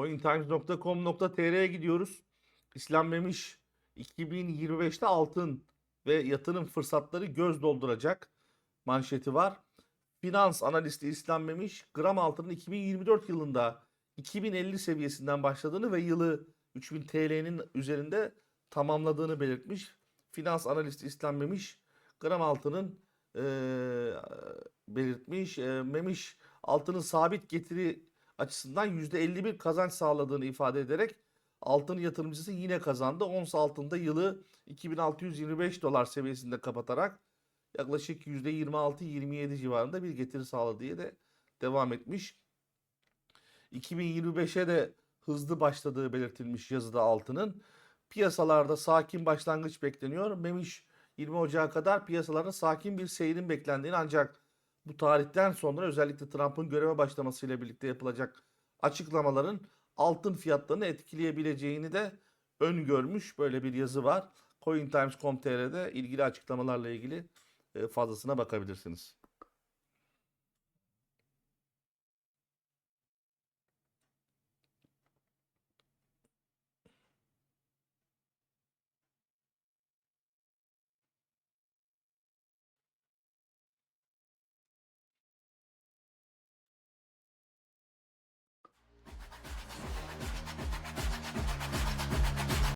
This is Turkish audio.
cointimes.com.tr'ye gidiyoruz. İslam Memiş 2025'te altın ve yatırım fırsatları göz dolduracak manşeti var. Finans analisti İslam Memiş gram altının 2024 yılında 2050 seviyesinden başladığını ve yılı 3000 TL'nin üzerinde tamamladığını belirtmiş. Finans analisti İslam Memiş gram altının eee, belirtmiş. Eee, Memiş altının sabit getiri açısından %51 kazanç sağladığını ifade ederek altın yatırımcısı yine kazandı. Ons altında yılı 2625 dolar seviyesinde kapatarak yaklaşık %26-27 civarında bir getiri sağladı diye de devam etmiş. 2025'e de hızlı başladığı belirtilmiş yazıda altının. Piyasalarda sakin başlangıç bekleniyor. Memiş 20 Ocağı kadar piyasalarda sakin bir seyrin beklendiğini ancak bu tarihten sonra özellikle Trump'ın göreve başlamasıyla birlikte yapılacak açıklamaların altın fiyatlarını etkileyebileceğini de öngörmüş. Böyle bir yazı var. CoinTimes.com.tr'de ilgili açıklamalarla ilgili e, fazlasına bakabilirsiniz.